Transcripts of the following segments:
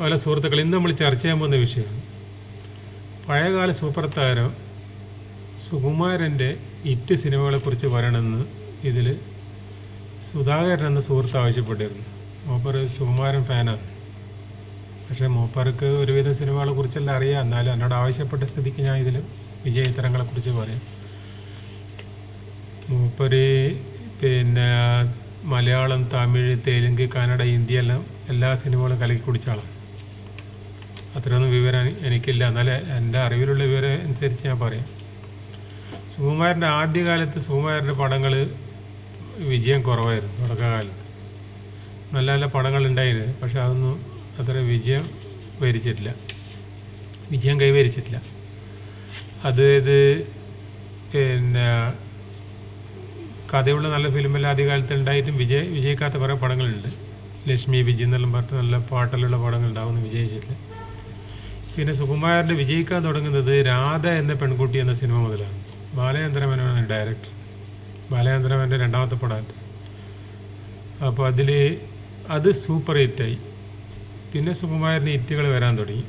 പല സുഹൃത്തുക്കൾ ഇന്ന് നമ്മൾ ചർച്ച ചെയ്യാൻ പോകുന്ന വിഷയം പഴയകാല സൂപ്പർ താരം സുകുമാരന്റെ ഇറ്റ് സിനിമകളെക്കുറിച്ച് പറയണമെന്ന് ഇതിൽ സുധാകരൻ എന്ന സുഹൃത്ത് ആവശ്യപ്പെട്ടിരുന്നു. മൂപ്പർ സുകുമാരൻ ഫാനാണ്. പക്ഷേ മൂപ്പർക്ക് ഒരുവിധം സിനിമകളെ കുറിച്ചെല്ലാം അറിയാം. എന്നാലും എന്നോട് ആവശ്യപ്പെട്ട സ്ഥിതിക്ക് ഞാൻ ഇതിൽ വിജയത്തരങ്ങളെക്കുറിച്ച് പറയാം. മൂപ്പര് പിന്നെ മലയാളം തമിഴ് തെലുങ്ക് കന്നഡ ഹിന്ദി എല്ലാം എല്ലാ സിനിമകളും കലക്കി കുടിച്ച ആളാണ്. അത്രയൊന്നും വിവരം എനിക്കില്ല. എന്നാലും എന്റെ അറിവിലുള്ള വിവരം അനുസരിച്ച് ഞാൻ പറയാം. സുകുമാരന്റെ ആദ്യകാലത്ത് സുകുമാരന്റെ പടങ്ങൾ വിജയം കുറവായിരുന്നു തുടക്കകാലത്ത്. നല്ല നല്ല പടങ്ങൾ ഉണ്ടായിരുന്നു പക്ഷെ അതൊന്നും അത്ര വിജയം വരിച്ചിട്ടില്ല. വിജയം കൈവരിച്ചിട്ടില്ല. അത് ഇത് പിന്നെ കഥയുള്ള നല്ല ഫിലിമെല്ലാം ആദ്യകാലത്ത് ഉണ്ടായിട്ടും വിജയ വിജയിക്കാത്ത കുറേ പടങ്ങളുണ്ട്. ലക്ഷ്മി വിജയ് എന്നെല്ലാം പറഞ്ഞിട്ട് നല്ല പാട്ടിലുള്ള പടങ്ങൾ ഉണ്ടാവുമെന്ന് വിജയിച്ചിട്ടില്ല പിന്നെ സുകുമാരന്റെ വിജയിക്കാൻ തുടങ്ങുന്നത് രാധ എന്ന പെൺകുട്ടി എന്ന സിനിമ മുതലാണ്. ബാലചന്ദ്ര മേനോനാണ് ഡയറക്ടർ ബാലചന്ദ്ര മേനോന്റെ രണ്ടാമത്തെ പടമാണ് അപ്പോൾ അതിൽ അത് സൂപ്പർ ഹിറ്റായി പിന്നെ സുകുമാരന്റെ ഹിറ്റുകൾ വരാൻ തുടങ്ങി.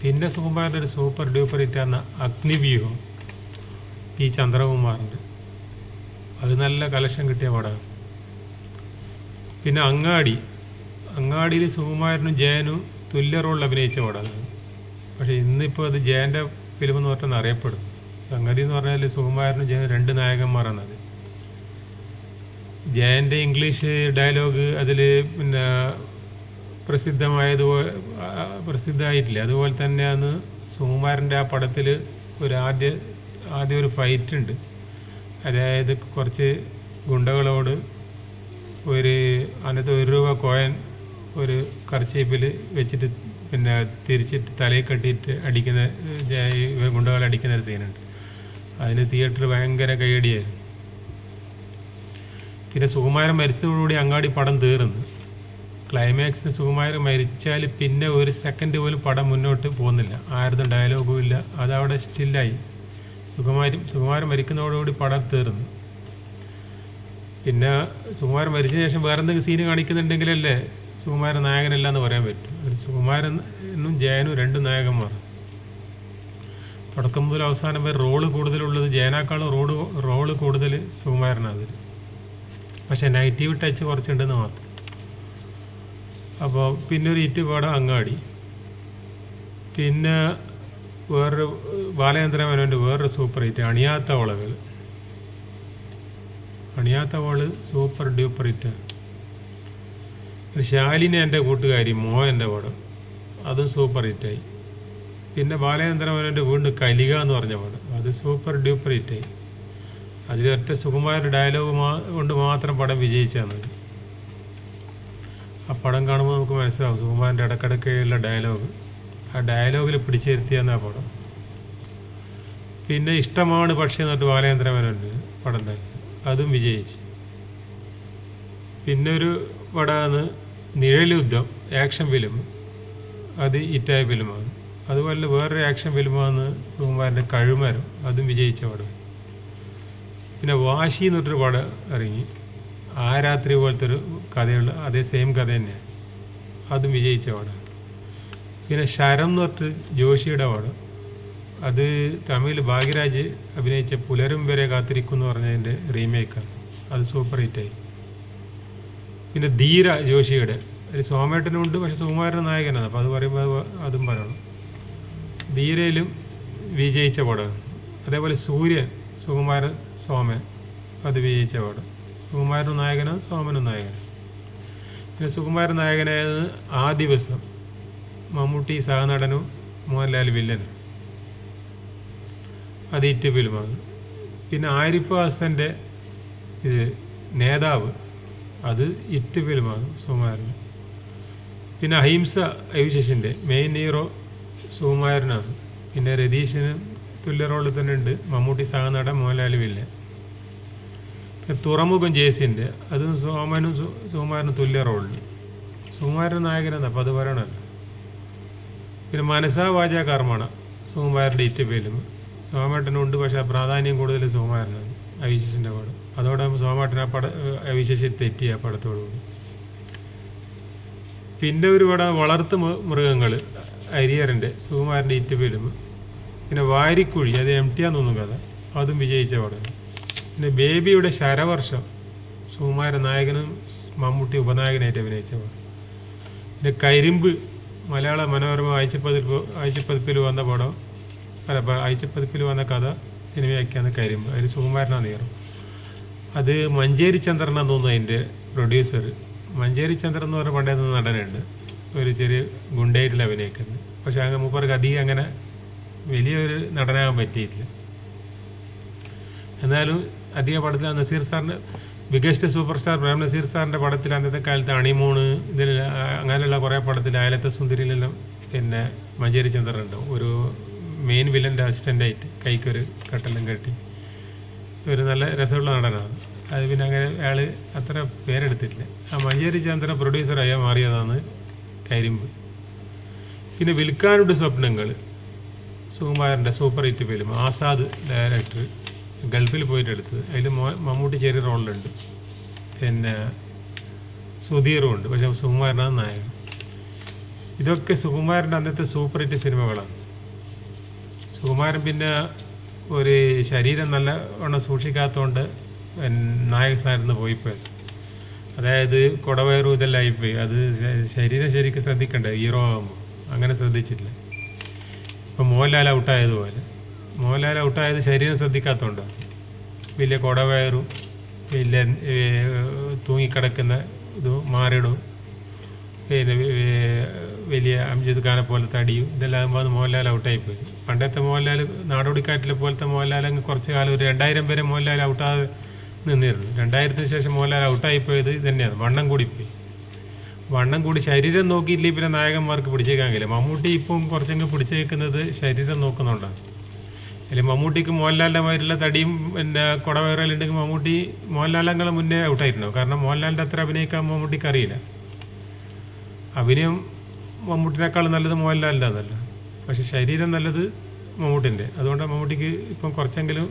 പിന്നെ സുകുമാരന്റെ ഒരു സൂപ്പർ ഡ്യൂപ്പർ ഹിറ്റാണ് അഗ്നിവ്യൂഹം പി ചന്ദ്രകുമാറിന്റെ അത് നല്ല കലക്ഷൻ കിട്ടിയ പടമാണ് പിന്നെ അങ്ങാടി. അങ്ങാടിയിൽ സുകുമാരനും ജയനും തുല്യ റോളിൽ അഭിനയിച്ച പടമാണ് പക്ഷേ ഇന്നിപ്പോൾ അത് ജയന്റെ ഫിലിം എന്ന് പറഞ്ഞാൽ അറിയപ്പെടും. സംഗതി എന്ന് പറഞ്ഞാൽ സുകുമാരനും ജയൻ രണ്ട് നായകന്മാരാണ് അത്. ജയന്റെ ഇംഗ്ലീഷ് ഡയലോഗ് അതിൽ പിന്നെ പ്രസിദ്ധമായതുപോലെ പ്രസിദ്ധമായിട്ടില്ല. അതുപോലെ തന്നെയാണ് സുകുമാരന്റെ ആ പടത്തിൽ ഒരു ആദ്യ ആദ്യം ഒരു ഫൈറ്റ് ഉണ്ട്. അതായത് കുറച്ച് ഗുണ്ടകളോട് ഒരു അന്നത്തെ ഒരു രൂപ കോയൻ ഒരു കർച്ചീപ്പിൽ വെച്ചിട്ട് പിന്നെ തിരിച്ചിട്ട് തലയിൽ കെട്ടിയിട്ട് അടിക്കുന്ന ഗുണ്ടകൾ അടിക്കുന്ന ഒരു സീനുണ്ട്. അതിന് തിയേറ്റർ ഭയങ്കര കൈയടിയായിരുന്നു പിന്നെ സുകുമാരൻ മരിച്ചതോടുകൂടി അങ്ങാടി പടം തീർന്നു. ക്ലൈമാക്സിന് സുകുമാരൻ മരിച്ചാൽ പിന്നെ ഒരു സെക്കൻഡ് പോലും പടം മുന്നോട്ട് പോകുന്നില്ല. ആരുടെ ഡയലോഗും ഇല്ല. അതവിടെ സ്റ്റില്ലായി സുകുമാരൻ സുകുമാരൻ മരിക്കുന്നതോടുകൂടി പടം തീർന്നു. പിന്നെ സുകുമാരൻ മരിച്ച ശേഷം വേറെന്തെങ്കിലും സീന് കാണിക്കുന്നുണ്ടെങ്കിലല്ലേ സുകുമാരൻ നായകനല്ല എന്ന് പറയാൻ പറ്റും. ഒരു സുകുമാരൻ എന്നും ജയനും രണ്ട് നായകന്മാർ. തുടക്കം മുതൽ അവസാനം വരെ റോൾ കൂടുതലുള്ളത് ജയനേക്കാളും റോഡ് റോൾ കൂടുതൽ സുകുമാരനാണ് അതിൽ പക്ഷേ നെഗറ്റീവ് ടച്ച് കുറച്ചുണ്ടെന്ന് മാത്രം. അപ്പോൾ പിന്നെ ഒരു ഇറ്റ് പാടം അങ്ങാടി. പിന്നെ വേറൊരു ബാലചന്ദ്ര മേനോന്റെ വേറൊരു സൂപ്പർ ഹിറ്റ് അണിയാത്ത ഓളകൾ. അണിയാത്ത ഓൾ സൂപ്പർ ഡ്യൂപ്പർ ഹിറ്റാണ് ശാലിനി എന്റെ കൂട്ടുകാരി മോ എന്റെ പടം അതും സൂപ്പർ ഹിറ്റായി പിന്നെ ബാലചന്ദ്ര മേനോന്റെ വീണ്ടും കലിക എന്ന് പറഞ്ഞ പടം അത് സൂപ്പർ ഡ്യൂപ്പർ ഹിറ്റായി അതിലൊറ്റ സുകുമാരന്റെ ഡയലോഗ് മാ കൊണ്ട് മാത്രം പടം വിജയിച്ചാണ് ആ പടം കാണുമ്പോൾ നമുക്ക് മനസ്സിലാവും സുകുമാരന്റെ ഇടക്കിടക്കുള്ള ഡയലോഗ് ആ ഡയലോഗിൽ പിടിച്ചിരുത്തിയെന്ന ആ പടം. പിന്നെ ഇഷ്ടമാണ് പക്ഷേ എന്നിട്ട് ബാലചന്ദ്ര മേനോന്റെ പടം തന്നെ അതും വിജയിച്ചു. പിന്നെ ഒരു പടമാണ് നിഴലുദ്ധം ആക്ഷൻ ഫിലിം അത് ഇറ്റായ ഫിലിമാണ് അതുപോലെ വേറൊരു ആക്ഷൻ ഫിലിമാണ് സുകുമാരന്റെ കഴുമരം അതും വിജയിച്ച പടം. പിന്നെ വാശി എന്നൊരു പടം ഇറങ്ങി. ആ രാത്രി പോലത്തെ ഒരു കഥയുള്ള അതേ സെയിം കഥ തന്നെയാണ്. അതും വിജയിച്ച പടം. പിന്നെ ശരം എന്ന് പറഞ്ഞിട്ട് ജോഷിയുടെ പടം. അത് തമിഴിൽ ഭാഗ്യരാജ് അഭിനയിച്ച പുലരും വരെ കാത്തിരിക്കും എന്ന് പറഞ്ഞതിന്റെ റീമേക്കാണ് അത് സൂപ്പർ ഹിറ്റായി പിന്നെ ധീര ജോഷിയുടെ. ഒരു സോമേട്ടനുണ്ട് പക്ഷെ സുകുമാരൻ നായകനാണ്. അപ്പോൾ അത് പറയുമ്പോൾ അതും പറയണം. ധീരയിലും വിജയിച്ച പടം. അതേപോലെ സൂര്യൻ സുകുമാരൻ സോമൻ അത് വിജയിച്ച പടം. സുകുമാരൻ നായകനാണ് സോമനും നായകൻ പിന്നെ സുകുമാരൻ നായകനായത് ആ ദിവസം മമ്മൂട്ടി സഹനടനും മോഹൻലാൽ വില്ലനും. അത് ഇറ്റ് ഫിലിമാണ് പിന്നെ ആരിഫ് ഹാസന്റെ ഇത് നേതാവ് അത് ഫിലിമാണ് സുകുമാരന്. പിന്നെ അഹിംസ അവിശേഷിന്റെ മെയിൻ ഹീറോ സുകുമാരനാണ്. പിന്നെ രതീഷിന് തുല്യ റോളിൽ തന്നെ ഉണ്ട്. മമ്മൂട്ടി സഹനട മോഹൻലാലുമില്ല പിന്നെ തുറമുഖം ജേസിന്റെ അതും സോമനും സുകുമാരനും തുല്യ റോളിൽ സുകുമാരൻ നായകനാണ് അപ്പോൾ അത് പറയണമല്ലോ. പിന്നെ മനസാ വാച കർമ്മണ സുകുമാരന്റെ ഇറ്റ് ഫിലിം സോമേട്ടനുണ്ട് പക്ഷേ പ്രാധാന്യം കൂടുതൽ സുകുമാരനാണ് അവിശേഷിന്റെ പടം അതോടെ സോമേട്ടൻ ആ പട വിശേഷി തെറ്റി ആ പടത്തോടുകൂടി പിന്നെ ഒരുപാട് വളർത്തു മൃഗങ്ങൾ അരിയറിന്റെ സുകുമാരന്റെ ഇറ്റ് ഫിലിം പിന്നെ വാരിക്കുഴി അത് എം ടി ആന്നൊന്നും കഥ അതും വിജയിച്ച പടം. പിന്നെ ബേബിയുടെ ശരവർഷം സുകുമാരൻ നായകനും മമ്മൂട്ടി ഉപനായകനായിട്ട് അഭിനയിച്ച പടം. പിന്നെ കരിമ്പ് മലയാള മനോരമ ആഴ്ചപ്പതിപ്പ് ആഴ്ചപ്പതിപ്പിൽ വന്ന പടം അല്ല അയച്ചപ്പതിപ്പിൽ വന്ന കഥ സിനിമയാക്കിയാണ് കരിമ്പ് അതിൽ സുകുമാരനാണ് നേരം അത് മഞ്ചേരി ചന്ദ്രനാന്ന് തോന്നുന്നു അതിന്റെ പ്രൊഡ്യൂസർ മഞ്ചേരി ചന്ദ്രൻ എന്ന് പറഞ്ഞ പണ്ടേ നടനുണ്ട്. ഒരു ചെറിയ ഗുണ്ടായിട്ടില്ല അഭിനയിക്കുന്നത്. പക്ഷേ അങ്ങനെ മൂപ്പർക്ക് അധികം അങ്ങനെ വലിയൊരു നടനാകാൻ പറ്റിയിട്ടില്ല. എന്നാലും അധിക പടത്തിൽ നസീർ സാറിന്റെ biggest super star Prem Nazir സാറിന്റെ പടത്തിൽ അന്നത്തെ കാലത്ത് അണിമൂണ് ഇതിൽ അങ്ങനെയുള്ള കുറേ പടത്തിൽ അയലത്തെ സുന്ദരിയിലെല്ലാം പിന്നെ മഞ്ചേരി ചന്ദ്രൻ ഉണ്ടാവും. ഒരു മെയിൻ വില്ലന്റെ അസിസ്റ്റന്റായിട്ട് കൈക്കൊരു കട്ടെല്ലാം കെട്ടി. ഒരു നല്ല രസമുള്ള നടനാണ്. അത് പിന്നെ അങ്ങനെ അയാൾ അത്ര പേരെടുത്തിട്ടില്ല. ആ മഞ്ചേരി ചന്ദ്ര പ്രൊഡ്യൂസറായി മാറിയതാണ് കരിമ്പ്. പിന്നെ വിൽക്കാനുണ്ട് സ്വപ്നങ്ങൾ സുകുമാരന്റെ super hit film Azad director ഗൾഫിൽ പോയിട്ട് എടുത്തത് അതിൽ മമ്മൂട്ടി ചെറിയ റോളിലുണ്ട്. പിന്നെ സുധീറും ഉണ്ട്. പക്ഷെ സുകുമാരനാണ് നായകൻ. ഇതൊക്കെ സുകുമാരന്റെ അന്നത്തെ സൂപ്പർ ഹിറ്റ് സിനിമകളാണ്. സുകുമാരൻ പിന്നെ ഒരു ശരീരം നല്ല വണ്ണം സൂക്ഷിക്കാത്തതുകൊണ്ട് നായക സ്ഥാനത്ത് പോയി പോയിപ്പോയത് അതായത് കുടവയറും ഇതെല്ലാം ആയിപ്പോയി. അത് ശരീരം ശരിക്കും ശ്രദ്ധിക്കണ്ടേ? ഹീറോ ആകുമ്പോൾ അങ്ങനെ ശ്രദ്ധിച്ചിട്ടില്ല. ഇപ്പം മോഹൻലാൽ ഔട്ടായതുപോലെ മോഹൻലാൽ ഔട്ടായത് ശരീരം ശ്രദ്ധിക്കാത്തതുകൊണ്ട് വലിയ കുടവയറും വലിയ തൂങ്ങിക്കിടക്കുന്ന ഇത് മാറിടും. പിന്നെ വലിയ അംജിത് ഖാനെ പോലത്തെ അടിയും ഇതെല്ലാം അത് മോഹൻലാൽ ഔട്ടായിപ്പോയി. പണ്ടത്തെ മോഹൻലാൽ നാടോടിക്കാറ്റിലെ പോലത്തെ മോഹൻലാൽ അങ്ങ് കുറച്ച് കാലം ഒരു രണ്ടായിരം വരെ മോഹൻലാൽ ഔട്ടാതെ നിന്നിരുന്നു. രണ്ടായിരത്തിന് ശേഷം മോഹൻലാൽ ഔട്ടായിപ്പോയത് ഇത് തന്നെയാണ്. വണ്ണം കൂടിപ്പോയി. വണ്ണം കൂടി ശരീരം നോക്കിയില്ലെങ്കിൽ പിന്നെ നായകന്മാർക്ക് പിടിച്ചേക്കാൻ മമ്മൂട്ടി ഇപ്പം കുറച്ചങ്ങ് പിടിച്ചേക്കുന്നത് ശരീരം നോക്കുന്നുണ്ടാണ്. അല്ലെങ്കിൽ മമ്മൂട്ടിക്ക് മോഹൻലാലിന്റെ മാതിരിയുള്ള തടിയും പിന്നെ കുടവയറലുണ്ടെങ്കിൽ മമ്മൂട്ടി മോഹൻലാലങ്ങളെ മുന്നേ ഔട്ടായിട്ടുണ്ടാവും. കാരണം മോഹൻലാലിന്റെ അത്ര അഭിനയിക്കാൻ മമ്മൂട്ടിക്ക് അറിയില്ല. അഭിനയം മമ്മൂട്ടിനേക്കാൾ നല്ലത് മോഹൻലാലിന്റെ അതല്ല പക്ഷെ ശരീരം നല്ലത് മമ്മൂട്ടിന്റെ. അതുകൊണ്ട് മമ്മൂട്ടിക്ക് ഇപ്പം കുറച്ചെങ്കിലും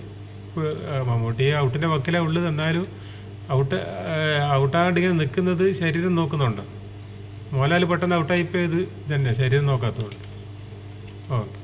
മമ്മൂട്ടി ഔട്ടിന്റെ വക്കിലേ ഉള്ളത്. എന്നാലും ഔട്ട് ഔട്ടാണ്ടിങ്ങനെ നിൽക്കുന്നത് ശരീരം നോക്കുന്നുണ്ട്. മോഹൻലാൽ പെട്ടെന്ന് ഔട്ടായിപ്പോയത് തന്നെ ശരീരം നോക്കാത്തതുകൊണ്ട്. ഓക്കെ.